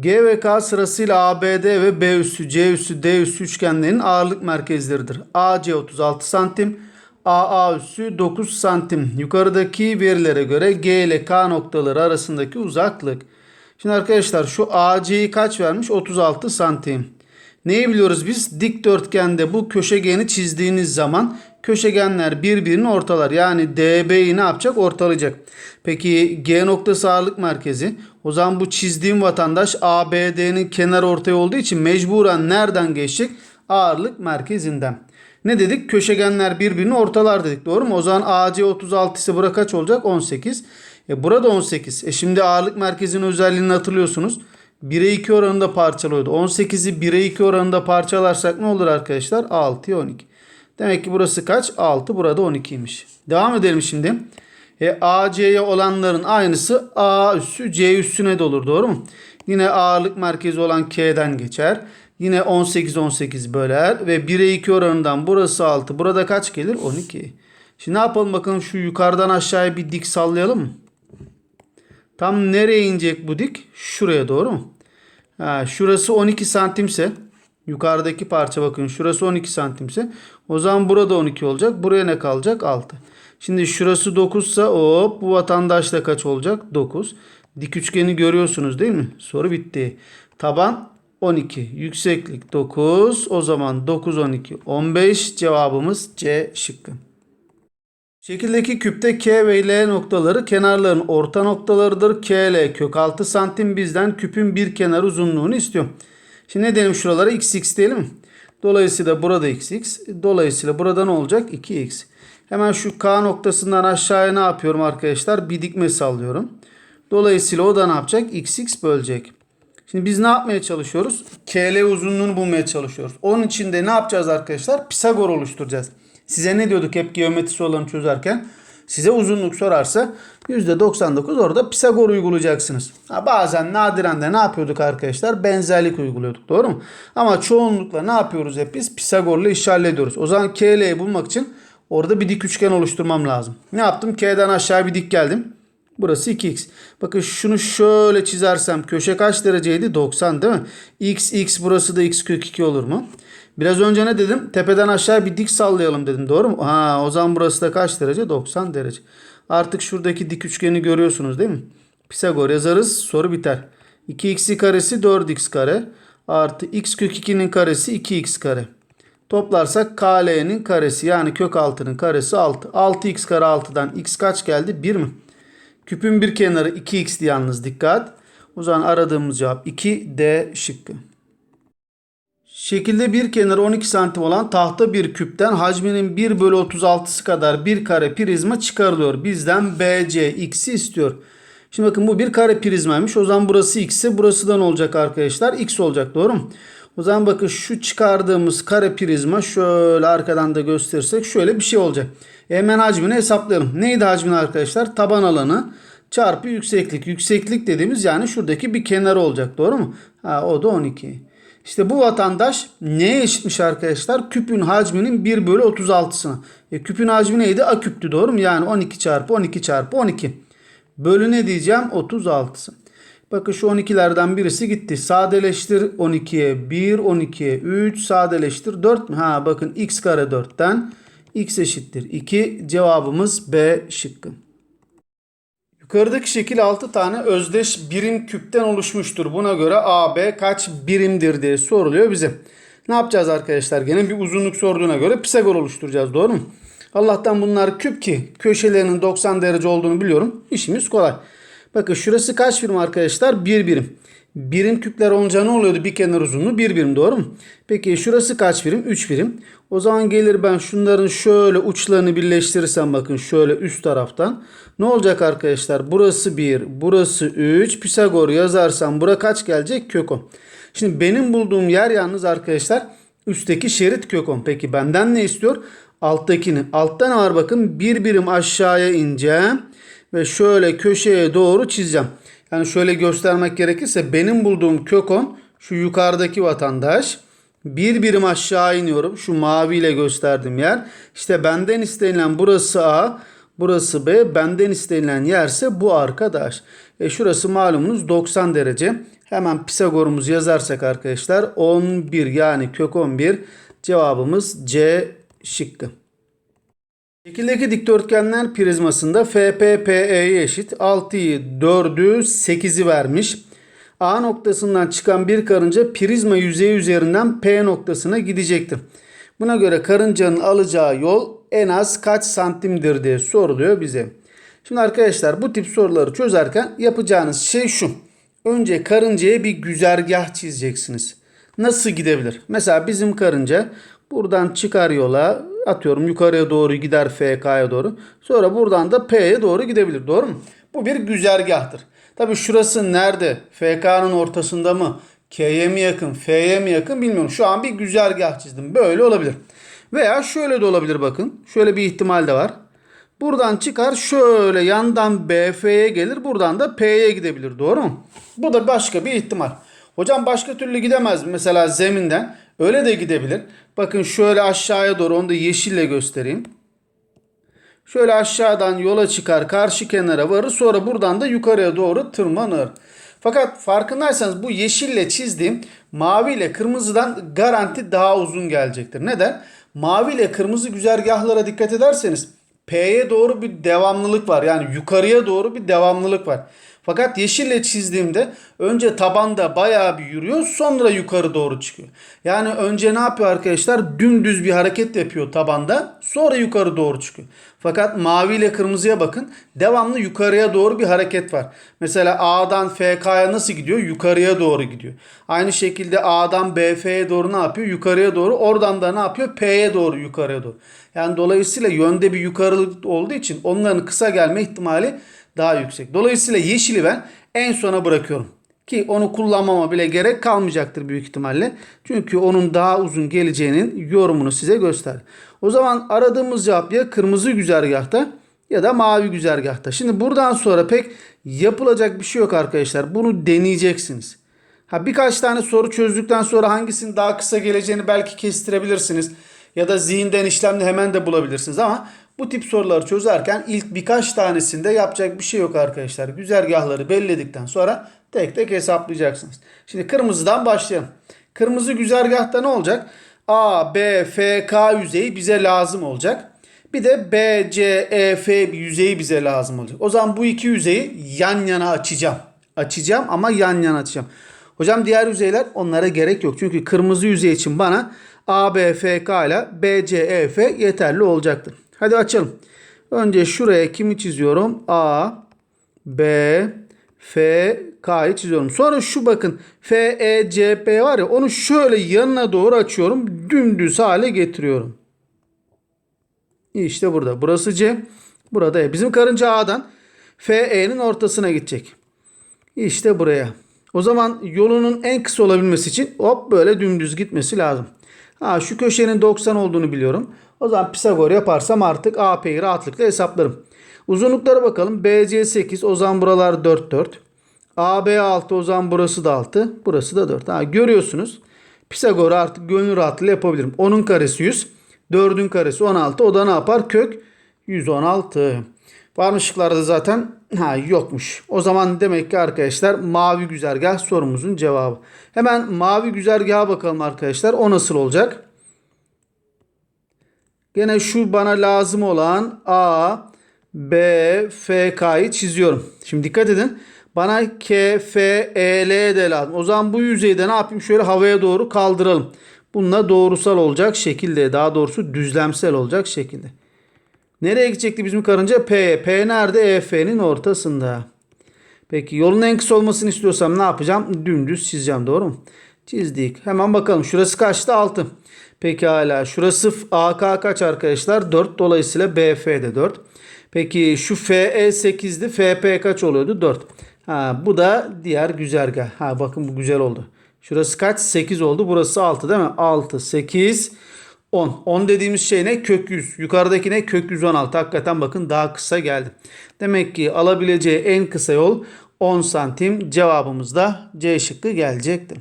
G ve K sırasıyla ABD ve B üssü, C üssü, D üssü üçgenlerinin ağırlık merkezleridir. AC 36 santim, AA üssü 9 santim. Yukarıdaki verilere göre G ile K noktaları arasındaki uzaklık. Şimdi arkadaşlar şu AC'yi kaç vermiş? 36 santim. Neyi biliyoruz biz? Dikdörtgende bu köşegeni çizdiğiniz zaman köşegenler birbirini ortalar. Yani DB'yi ne yapacak? Ortalayacak. Peki G noktası ağırlık merkezi. O zaman bu çizdiğim vatandaş ABD'nin kenar ortaya olduğu için mecburen nereden geçecek? Ağırlık merkezinden. Ne dedik? Köşegenler birbirini ortalar dedik. Doğru mu? O zaman AC 36 ise bura kaç olacak? 18. E burada 18. E şimdi ağırlık merkezinin özelliğini hatırlıyorsunuz. 1'e 2 oranında parçalıyordu. 18'i 1'e 2 oranında parçalarsak ne olur arkadaşlar? 6'ya 12. Demek ki burası kaç? 6. Burada 12'ymiş. Devam edelim şimdi. E, AC'ye olanların aynısı A üssü C üssüne de olur. Doğru mu? Yine ağırlık merkezi olan K'den geçer. Yine 18 18 böler ve 1'e 2 oranından burası 6. Burada kaç gelir? 12. Şimdi ne yapalım bakalım şu yukarıdan aşağıya bir dik sallayalım mı? Tam nereye inecek bu dik? Şuraya doğru mu? Ha, şurası 12 santimse yukarıdaki parça bakın şurası 12 santimse o zaman burada 12 olacak. Buraya ne kalacak? 6. Şimdi şurası 9 ise hop bu vatandaş da kaç olacak? 9. Dik üçgeni görüyorsunuz değil mi? Soru bitti. Taban 12. Yükseklik 9. O zaman 9 12 15 cevabımız C şıkkı. Şekildeki küpte K ve L noktaları kenarların orta noktalarıdır. K, L kök 6 santim bizden küpün bir kenar uzunluğunu istiyor. Şimdi ne diyelim şuralara x x diyelim mi? Dolayısıyla burada x x. Dolayısıyla burada ne olacak? 2x. Hemen şu K noktasından aşağıya ne yapıyorum arkadaşlar? Bir dikme sallıyorum. Dolayısıyla o da ne yapacak? x x bölecek. Şimdi biz ne yapmaya çalışıyoruz? KL uzunluğunu bulmaya çalışıyoruz. Onun için de ne yapacağız arkadaşlar? Pisagor oluşturacağız. Size ne diyorduk hep geometri sorularını çözerken? Size uzunluk sorarsa %99 orada Pisagor uygulayacaksınız. Ha, bazen nadiren de ne yapıyorduk arkadaşlar? Benzerlik uyguluyorduk. Doğru mu? Ama çoğunlukla ne yapıyoruz hep biz? Pisagor'la işi hallediyoruz. O zaman KL'yi bulmak için orada bir dik üçgen oluşturmam lazım. Ne yaptım? K'den aşağı bir dik geldim. Burası 2x. Bakın şunu şöyle çizersem köşe kaç dereceydi? 90 değil mi? x x burası da x kök 2 olur mu? Biraz önce ne dedim? Tepeden aşağı bir dik sallayalım dedim. Doğru mu? Ha, o zaman burası da kaç derece? 90 derece. Artık şuradaki dik üçgeni görüyorsunuz değil mi? Pisagor yazarız. Soru biter. 2x karesi 4x kare. Artı x kök 2'nin karesi 2x kare. Toplarsak KL'nin karesi yani kök 6'nın karesi 6. 6x kare 6'dan x kaç geldi? 1 mi? Küpün bir kenarı 2x'ti yalnız dikkat. O zaman aradığımız cevap 2D şıkkı. Şekilde bir kenarı 12 santim olan tahta bir küpten hacminin 1 bölü 36'sı kadar bir kare prizma çıkarılıyor. Bizden BC istiyor. Şimdi bakın bu bir kare prizmaymış. O zaman burası x ise burası da ne olacak arkadaşlar? X olacak doğru mu? O zaman bakın şu çıkardığımız kare prizma şöyle arkadan da gösterirsek şöyle bir şey olacak. E hemen hacmini hesaplayalım. Neydi hacmin arkadaşlar? Taban alanı çarpı yükseklik. Yükseklik dediğimiz yani şuradaki bir kenarı olacak. Doğru mu? Ha, o da 12. İşte bu vatandaş neye eşitmiş arkadaşlar? Küpün hacminin 1 bölü 36'sına. E, küpün hacmi neydi? A küptü doğru mu? Yani 12 çarpı 12 çarpı 12. Bölü ne diyeceğim? 36'sı. Bakın şu 12'lerden birisi gitti. Sadeleştir 12'ye 1, 12'ye 3, sadeleştir 4 mü? Ha bakın x kare 4'ten x eşittir 2. Cevabımız B şıkkı. Yukarıdaki şekil 6 tane özdeş birim küpten oluşmuştur. Buna göre AB kaç birimdir diye soruluyor bize. Ne yapacağız arkadaşlar? Gene bir uzunluk sorduğuna göre Pisagor oluşturacağız. Doğru mu? Allah'tan bunlar küp ki köşelerinin 90 derece olduğunu biliyorum. İşimiz kolay. Bakın şurası kaç birim arkadaşlar? 1 birim. Birim küpler olunca ne oluyordu? Bir kenar uzunluğu 1 birim doğru mu? Peki şurası kaç birim? 3 birim. O zaman gelir ben şunların şöyle uçlarını birleştirirsem bakın şöyle üst taraftan. Ne olacak arkadaşlar? Burası 1, burası 3. Pisagor yazarsam bura kaç gelecek? Kök 10. Şimdi benim bulduğum yer yalnız arkadaşlar üstteki şerit kök 10. Peki benden ne istiyor? Alttakini. Alttan ağır bakın bir birim aşağıya ineceğim. Ve şöyle köşeye doğru çizeceğim. Yani şöyle göstermek gerekirse benim bulduğum kök 10 şu yukarıdaki vatandaş. Bir birim aşağı iniyorum. Şu maviyle gösterdiğim yer. İşte benden istenilen burası A. Burası B. Benden istenilen yerse bu arkadaş. E şurası malumunuz 90 derece. Hemen Pisagor'umuzu yazarsak arkadaşlar 11 yani kök 11 cevabımız C şıkkı. Şekildeki dikdörtgenler prizmasında FPPE'ye eşit 6'yı 4'ü 8'i vermiş. A noktasından çıkan bir karınca prizma yüzeyi üzerinden P noktasına gidecektir. Buna göre karıncanın alacağı yol en az kaç santimdir diye soruluyor bize. Şimdi arkadaşlar bu tip soruları çözerken yapacağınız şey şu. Önce karıncaya bir güzergah çizeceksiniz. Nasıl gidebilir? Mesela bizim karınca buradan çıkar yola atıyorum yukarıya doğru gider FK'ya doğru. Sonra buradan da P'ye doğru gidebilir. Doğru mu? Bu bir güzergahtır. Tabi şurası nerede? FK'nın ortasında mı? K'ye mi yakın? F'ye mi yakın bilmiyorum. Şu an bir güzergah çizdim. Böyle olabilir. Veya şöyle de olabilir bakın. Şöyle bir ihtimal de var. Buradan çıkar şöyle yandan BF'ye gelir. Buradan da P'ye gidebilir. Doğru mu? Bu da başka bir ihtimal. Hocam başka türlü gidemez mi? Mesela zeminden. Öyle de gidebilir. Bakın şöyle aşağıya doğru onu da yeşille göstereyim. Şöyle aşağıdan yola çıkar karşı kenara varır sonra buradan da yukarıya doğru tırmanır. Fakat farkındaysanız bu yeşille çizdiğim mavi ile kırmızıdan garanti daha uzun gelecektir. Neden? Mavi ile kırmızı güzergahlara dikkat ederseniz P'ye doğru bir devamlılık var. Yani yukarıya doğru bir devamlılık var. Fakat yeşille çizdiğimde önce tabanda bayağı bir yürüyor sonra yukarı doğru çıkıyor. Yani önce ne yapıyor arkadaşlar? Dümdüz bir hareket yapıyor tabanda sonra yukarı doğru çıkıyor. Fakat mavi ile kırmızıya bakın devamlı yukarıya doğru bir hareket var. Mesela A'dan FK'ya nasıl gidiyor? Yukarıya doğru gidiyor. Aynı şekilde A'dan BF'ye doğru ne yapıyor? Yukarıya doğru. Oradan da ne yapıyor? P'ye doğru yukarıya doğru. Yani dolayısıyla yönde bir yukarılık olduğu için onların kısa gelme ihtimali daha yüksek. Dolayısıyla yeşili ben en sona bırakıyorum. Ki onu kullanmama bile gerek kalmayacaktır büyük ihtimalle. Çünkü onun daha uzun geleceğinin yorumunu size göster. O zaman aradığımız cevap ya kırmızı güzergahta ya da mavi güzergahta. Şimdi buradan sonra pek yapılacak bir şey yok arkadaşlar. Bunu deneyeceksiniz. Ha birkaç tane soru çözdükten sonra hangisinin daha kısa geleceğini belki kestirebilirsiniz. Ya da zihinden işlemle hemen de bulabilirsiniz ama bu tip soruları çözerken ilk birkaç tanesinde yapacak bir şey yok arkadaşlar. Güzergahları belirledikten sonra tek tek hesaplayacaksınız. Şimdi kırmızıdan başlayalım. Kırmızı güzergahta ne olacak? A, B, F, K yüzeyi bize lazım olacak. Bir de B, C, E, F yüzeyi bize lazım olacak. O zaman bu iki yüzeyi yan yana açacağım. Açacağım ama yan yana açacağım. Hocam diğer yüzeyler onlara gerek yok. Çünkü kırmızı yüzey için bana A, B, F, K ile B, C, E, F yeterli olacaktır. Hadi açalım. Önce şuraya kimi çiziyorum? A, B, F, K'yı çiziyorum. Sonra şu bakın F, E, C, P var ya onu şöyle yanına doğru açıyorum. Dümdüz hale getiriyorum. İşte burada. Burası C. Burada E. Bizim karınca A'dan F, E'nin ortasına gidecek. İşte buraya. O zaman yolunun en kısa olabilmesi için hop böyle dümdüz gitmesi lazım. Ha, şu köşenin 90 olduğunu biliyorum. O zaman Pisagor yaparsam artık AP'yi rahatlıkla hesaplarım. Uzunluklara bakalım. BC 8 o zaman buralar 4 4. AB 6 o zaman burası da 6. Burası da 4. Ha, görüyorsunuz. Pisagor'u artık gönül rahatlığıyla yapabilirim. 10'un karesi 100. 4'ün karesi 16. O da ne yapar? Kök 116. Var mı zaten? Ha yokmuş. O zaman demek ki arkadaşlar mavi güzergah sorumuzun cevabı. Hemen mavi güzergaha bakalım arkadaşlar. O nasıl olacak? Gene şu bana lazım olan A, B, F, K'yı çiziyorum. Şimdi dikkat edin. Bana K, F, E, L de lazım. O zaman bu yüzeyde ne yapayım? Şöyle havaya doğru kaldıralım. Bununla doğrusal olacak şekilde. Daha doğrusu düzlemsel olacak şekilde. Nereye gidecekti bizim karınca? P. P nerede? EF'nin ortasında. Peki yolun en kısa olmasını istiyorsam ne yapacağım? Dümdüz çizeceğim. Doğru mu? Çizdik. Hemen bakalım. Şurası kaçtı? 6. Peki hala. Şurası AK kaç arkadaşlar? 4. Dolayısıyla BF de 4. Peki şu FE 8'di. FP kaç oluyordu? 4. Ha, bu da diğer güzergah. Ha, bakın bu güzel oldu. Şurası kaç? 8 oldu. Burası 6 değil mi? 6, 8, 10. 10 dediğimiz şey ne? Kök 100. Yukarıdaki ne? Kök 116. Hakikaten bakın daha kısa geldi. Demek ki alabileceği en kısa yol 10 santim. Cevabımız da C şıkkı gelecektir.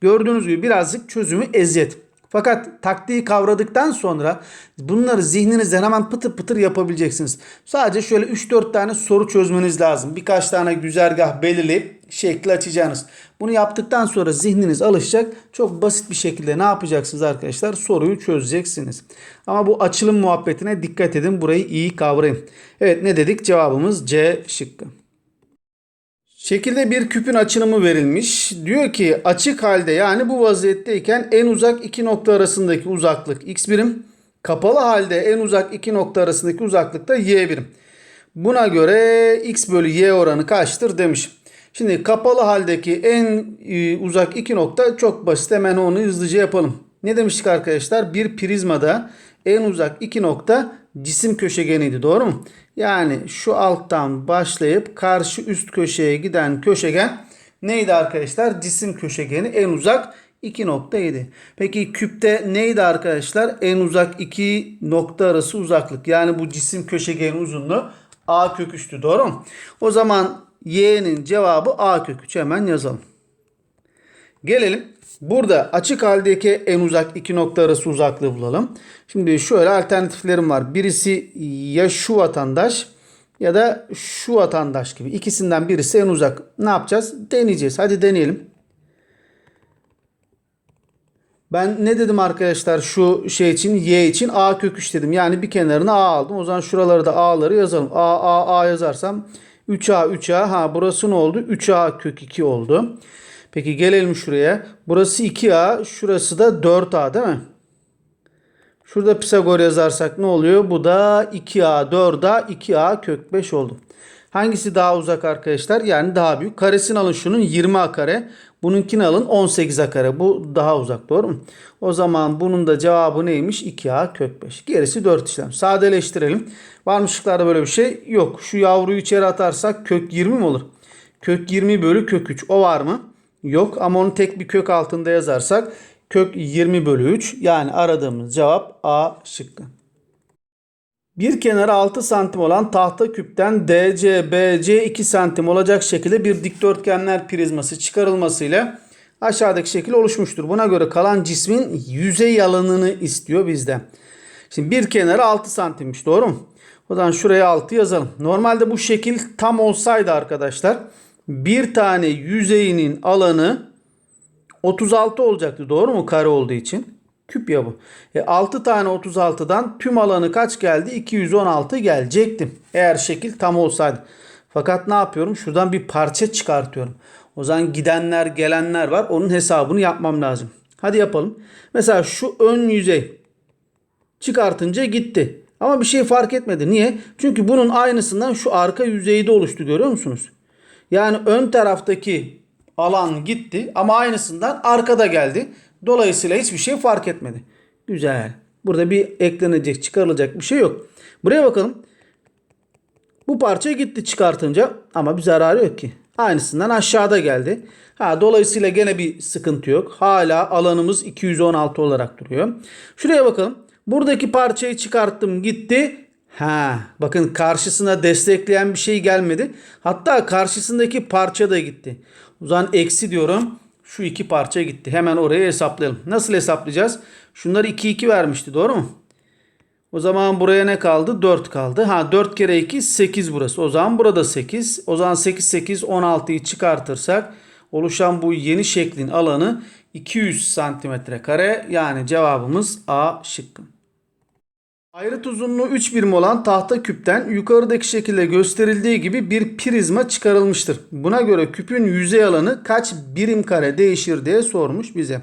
Gördüğünüz gibi birazcık çözümü eziyet. Fakat taktiği kavradıktan sonra bunları zihninizden hemen pıtır pıtır yapabileceksiniz. Sadece şöyle 3-4 tane soru çözmeniz lazım. Birkaç tane güzergah belirleyip şekli açacaksınız. Bunu yaptıktan sonra zihniniz alışacak. Çok basit bir şekilde ne yapacaksınız arkadaşlar? Soruyu çözeceksiniz. Ama bu açılım muhabbetine dikkat edin. Burayı iyi kavrayın. Evet ne dedik? Cevabımız C şıkkı. Şekilde bir küpün açılımı verilmiş. Diyor ki açık halde yani bu vaziyetteyken en uzak iki nokta arasındaki uzaklık x birim. Kapalı halde en uzak iki nokta arasındaki uzaklık da y birim. Buna göre x bölü y oranı kaçtır demiş. Şimdi kapalı haldeki en e, uzak iki nokta çok basit. Hemen onu hızlıca yapalım. Ne demiştik arkadaşlar? Bir prizmada en uzak iki nokta cisim köşegeniydi. Doğru mu? Yani şu alttan başlayıp karşı üst köşeye giden köşegen neydi arkadaşlar? Cisim köşegeni en uzak 2 noktaydı. Peki küpte neydi arkadaşlar? En uzak iki nokta arası uzaklık. Yani bu cisim köşegenin uzunluğu a kök 3'tü. Doğru mu? O zaman y'nin cevabı a kök 3. Hemen yazalım. Gelelim. Burada açık haldeki en uzak iki nokta arası uzaklığı bulalım. Şimdi şöyle alternatiflerim var. Birisi ya şu vatandaş ya da şu vatandaş gibi. İkisinden birisi en uzak. Ne yapacağız? Deneyeceğiz. Hadi deneyelim. Ben ne dedim arkadaşlar şu şey için y için a kök 3 dedim. Yani bir kenarına a aldım. O zaman şuraları da a'ları yazalım. a a a yazarsam 3a 3a ha burası ne oldu? 3a kök 2 oldu. Peki gelelim şuraya. Burası 2a şurası da 4a değil mi? Şurada Pisagor yazarsak ne oluyor? Bu da 2a 4a 2a kök 5 oldu. Hangisi daha uzak arkadaşlar? Yani daha büyük. Karesini alın şunun 20a kare. Bununkini alın 18a kare. Bu daha uzak doğru mu? O zaman bunun da cevabı neymiş? 2a kök 5. Gerisi 4 işlem. Sadeleştirelim. Var mı şıklarda böyle bir şey? Yok. Şu yavruyu içeri atarsak kök 20 mi olur? Kök 20 bölü kök 3. O var mı? Yok. Ama onu tek bir kök altında yazarsak kök 20 bölü 3. Yani aradığımız cevap A şıkkı. Bir kenarı 6 santim olan tahta küpten DC, BC 2 santim olacak şekilde bir dikdörtgenler prizması çıkarılmasıyla aşağıdaki şekil oluşmuştur. Buna göre kalan cismin yüzey alanını istiyor bizden. Şimdi bir kenarı 6 santimmiş doğru mu? O zaman şuraya 6 yazalım. Normalde bu şekil tam olsaydı arkadaşlar bir tane yüzeyinin alanı 36 olacaktı doğru mu kare olduğu için? Küp ya bu. E 6 tane 36'dan tüm alanı kaç geldi? 216 gelecekti. Eğer şekil tam olsaydı. Fakat ne yapıyorum? Şuradan bir parça çıkartıyorum. O zaman gidenler gelenler var. Onun hesabını yapmam lazım. Hadi yapalım. Mesela şu ön yüzey çıkartınca gitti. Ama bir şey fark etmedi. Niye? Çünkü bunun aynısından şu arka yüzeyde oluştu görüyor musunuz? Yani ön taraftaki alan gitti ama aynısından arkada geldi. Dolayısıyla hiçbir şey fark etmedi. Güzel. Burada bir eklenecek, çıkarılacak bir şey yok. Buraya bakalım. Bu parça gitti çıkartınca ama bir zararı yok ki. Aynısından aşağıda geldi. Ha, dolayısıyla gene bir sıkıntı yok. Hala alanımız 216 olarak duruyor. Şuraya bakalım. Buradaki parçayı çıkarttım gitti. Ha, bakın karşısına destekleyen bir şey gelmedi. Hatta karşısındaki parça da gitti. O zaman eksi diyorum. Şu iki parça gitti. Hemen oraya hesaplayalım. Nasıl hesaplayacağız? Şunları 2 2 vermişti doğru mu? O zaman buraya ne kaldı? 4 kaldı. Ha 4 kere 2 8 burası. O zaman burada 8. O zaman 8 8 16'yı çıkartırsak oluşan bu yeni şeklin alanı 200 santimetre kare. Yani cevabımız A şıkkı. Ayrıt uzunluğu 3 birim olan tahta küpten yukarıdaki şekilde gösterildiği gibi bir prizma çıkarılmıştır. Buna göre küpün yüzey alanı kaç birim kare değişir diye sormuş bize.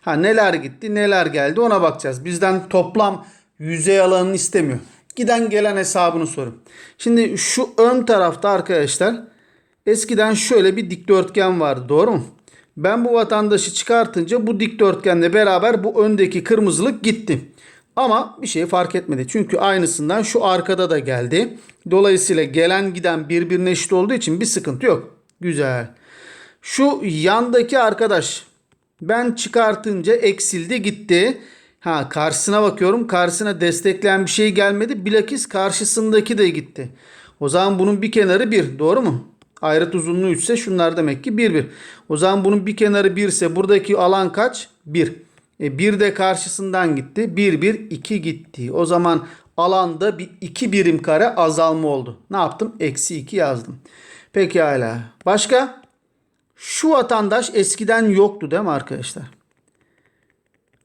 Ha neler gitti neler geldi ona bakacağız. Bizden toplam yüzey alanını istemiyor. Giden gelen hesabını sorun. Şimdi şu ön tarafta arkadaşlar eskiden şöyle bir dikdörtgen vardı doğru mu? Ben bu vatandaşı çıkartınca bu dikdörtgenle beraber bu öndeki kırmızılık gitti. Ama bir şey fark etmedi. Çünkü aynısından şu arkada da geldi. Dolayısıyla gelen giden birbirine eşit olduğu için bir sıkıntı yok. Güzel. Şu yandaki arkadaş ben çıkartınca eksildi gitti. Ha karşısına bakıyorum. Karşısına destekleyen bir şey gelmedi. Bilakis karşısındaki de gitti. O zaman bunun bir kenarı 1. Doğru mu? Ayrıt uzunluğu 3 ise şunlar demek ki 1 1. O zaman bunun bir kenarı 1 ise buradaki alan kaç? 1. E, 1 de karşısından gitti. 1 1 2 gitti. O zaman alanda bir 2 birim kare azalma oldu. Ne yaptım? Eksi 2 yazdım. Pekala. Başka? Şu vatandaş eskiden yoktu değil mi arkadaşlar?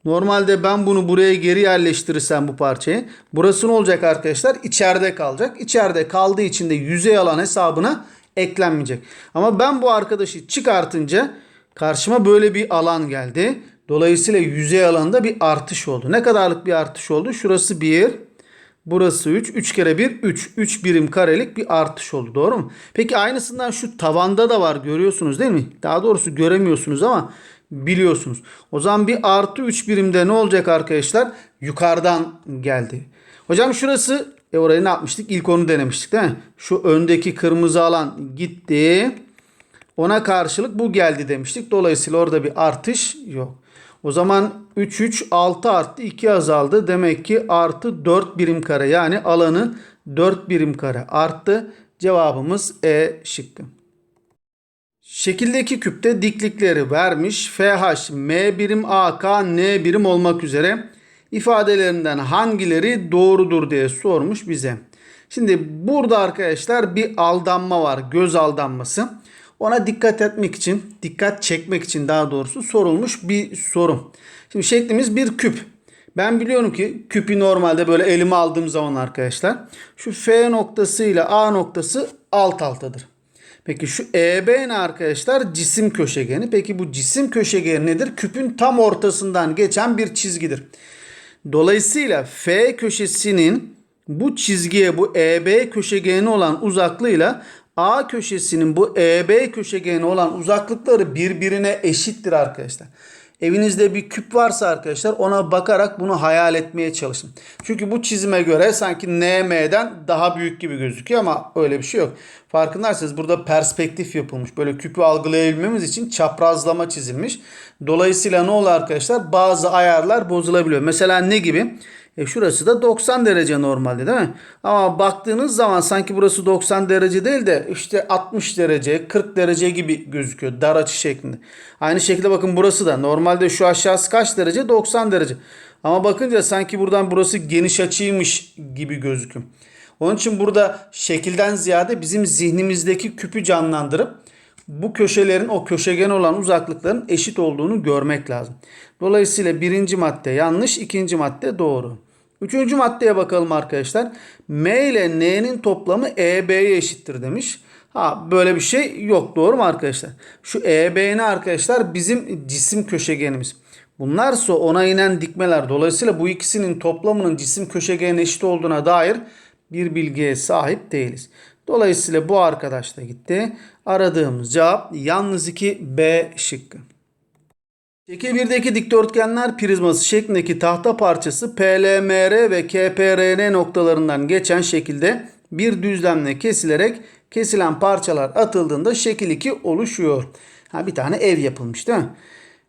Normalde ben bunu buraya geri yerleştirirsem bu parçayı. Burası ne olacak arkadaşlar? İçeride kalacak. İçeride kaldığı için de yüzey alan hesabına eklenmeyecek. Ama ben bu arkadaşı çıkartınca karşıma böyle bir alan geldi. Dolayısıyla yüzey alanında bir artış oldu. Ne kadarlık bir artış oldu? Şurası 1. Burası 3. 3 kere 1 3. 3 birim karelik bir artış oldu. Doğru mu? Peki aynısından şu tavanda da var görüyorsunuz değil mi? Daha doğrusu göremiyorsunuz ama biliyorsunuz. O zaman bir artı 3 birimde ne olacak arkadaşlar? Yukarıdan geldi. Hocam şurası e orayı ne yapmıştık? İlk onu denemiştik değil mi? Şu öndeki kırmızı alan gitti. Ona karşılık bu geldi demiştik. Dolayısıyla orada bir artış yok. O zaman 3 3 6 arttı 2 azaldı. Demek ki artı 4 birim kare yani alanı 4 birim kare arttı. Cevabımız E şıkkı. Şekildeki küpte diklikleri vermiş. FH, M birim AK, N birim olmak üzere ifadelerinden hangileri doğrudur diye sormuş bize. Şimdi burada arkadaşlar bir aldanma var. Göz aldanması. Ona dikkat etmek için, dikkat çekmek için daha doğrusu sorulmuş bir soru. Şimdi şeklimiz bir küp. Ben biliyorum ki küpü normalde böyle elime aldığım zaman arkadaşlar şu F noktası ile A noktası alt altadır. Peki şu EB ne arkadaşlar? Cisim köşegeni. Peki bu cisim köşegeni nedir? Küpün tam ortasından geçen bir çizgidir. Dolayısıyla F köşesinin bu çizgiye bu EB köşegeni olan uzaklığıyla A köşesinin bu EB köşegeni olan uzaklıkları birbirine eşittir arkadaşlar. Evinizde bir küp varsa arkadaşlar ona bakarak bunu hayal etmeye çalışın. Çünkü bu çizime göre sanki NM'den daha büyük gibi gözüküyor ama öyle bir şey yok. Farkındaysanız burada perspektif yapılmış. Böyle küpü algılayabilmemiz için çaprazlama çizilmiş. Dolayısıyla ne oluyor arkadaşlar? Bazı ayarlar bozulabiliyor. Mesela ne gibi? E şurası da 90 derece normalde değil mi? Ama baktığınız zaman sanki burası 90 derece değil de işte 60 derece 40 derece gibi gözüküyor dar açı şeklinde. Aynı şekilde bakın burası da normalde şu aşağısı kaç derece? 90 derece. Ama bakınca sanki buradan burası geniş açıymış gibi gözüküyor. Onun için burada şekilden ziyade bizim zihnimizdeki küpü canlandırıp bu köşelerin o köşegen olan uzaklıkların eşit olduğunu görmek lazım. Dolayısıyla birinci madde yanlış, ikinci madde doğru. Üçüncü maddeye bakalım arkadaşlar. M ile N'nin toplamı EB'ye eşittir demiş. Ha böyle bir şey yok doğru mu arkadaşlar? Şu EB ne arkadaşlar? Bizim cisim köşegenimiz. Bunlarsa ona inen dikmeler. Dolayısıyla bu ikisinin toplamının cisim köşegenine eşit olduğuna dair bir bilgiye sahip değiliz. Dolayısıyla bu arkadaş da gitti. Aradığımız cevap yalnız 2 B şıkkı. Şekil 1'deki dikdörtgenler prizması şeklindeki tahta parçası PLMR ve KPRN noktalarından geçen şekilde bir düzlemle kesilerek kesilen parçalar atıldığında şekil 2 oluşuyor. Ha bir tane ev yapılmış değil mi?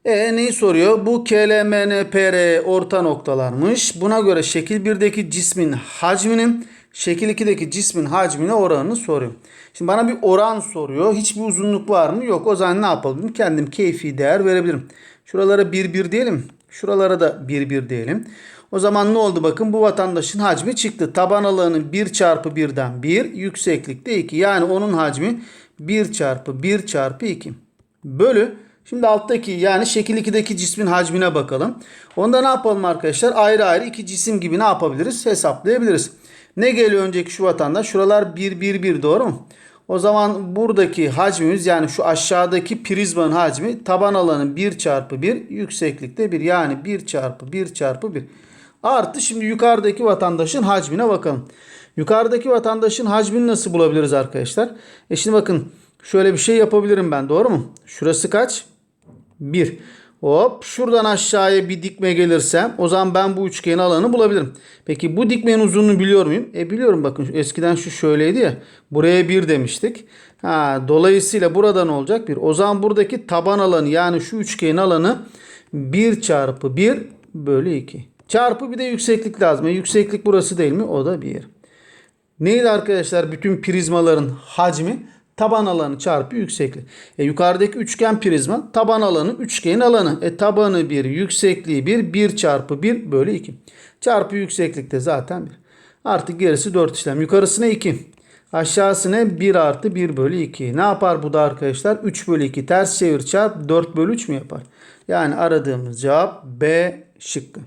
E neyi soruyor? Bu KLMNPR orta noktalarmış. Buna göre şekil 1'deki cismin hacminin şekil 2'deki cismin hacmine oranını soruyor. Şimdi bana bir oran soruyor. Hiçbir uzunluk var mı? Yok. O zaman ne yapabilirim? Kendim keyfi değer verebilirim. Şuralara 1 1 diyelim. Şuralara da 1 1 diyelim. O zaman ne oldu bakın bu vatandaşın hacmi çıktı. Taban alanı 1 çarpı 1'den 1 yükseklikte 2. Yani onun hacmi 1 çarpı 1 çarpı 2. Bölü Şimdi alttaki yani şekil 2'deki cismin hacmine bakalım. Onda ne yapalım arkadaşlar? Ayrı ayrı iki cisim gibi ne yapabiliriz? Hesaplayabiliriz. Ne geliyor önceki şu vatandaş? Şuralar 1 1 1 doğru mu? O zaman buradaki hacmimiz yani şu aşağıdaki prizmanın hacmi taban alanı 1 çarpı 1 yükseklikte 1 yani 1 çarpı 1 çarpı 1. Artı şimdi yukarıdaki vatandaşın hacmine bakalım. Yukarıdaki vatandaşın hacmini nasıl bulabiliriz arkadaşlar? E şimdi bakın şöyle bir şey yapabilirim ben doğru mu? Şurası kaç? 1. Hop şuradan aşağıya bir dikme gelirsem o zaman ben bu üçgenin alanı bulabilirim. Peki bu dikmenin uzunluğunu biliyor muyum? E biliyorum bakın eskiden şu şöyleydi ya. Buraya 1 demiştik. Ha, dolayısıyla burada ne olacak? 1. O zaman buradaki taban alanı yani şu üçgenin alanı 1 çarpı 1 bölü 2. Çarpı bir de yükseklik lazım. E, yükseklik burası değil mi? O da 1. Neydi arkadaşlar bütün prizmaların hacmi? Taban alanı çarpı yüksekliği. E, yukarıdaki üçgen prizma taban alanı üçgenin alanı. E, tabanı 1, yüksekliği 1, 1 çarpı 1 bölü 2. Çarpı yükseklikte zaten 1. Artık gerisi 4 işlem. Yukarısına 2. Aşağısına 1 artı 1 bölü 2. Ne yapar bu da arkadaşlar? 3 bölü 2 ters çevir çarp 4 bölü 3 mü yapar? Yani aradığımız cevap B şıkkı.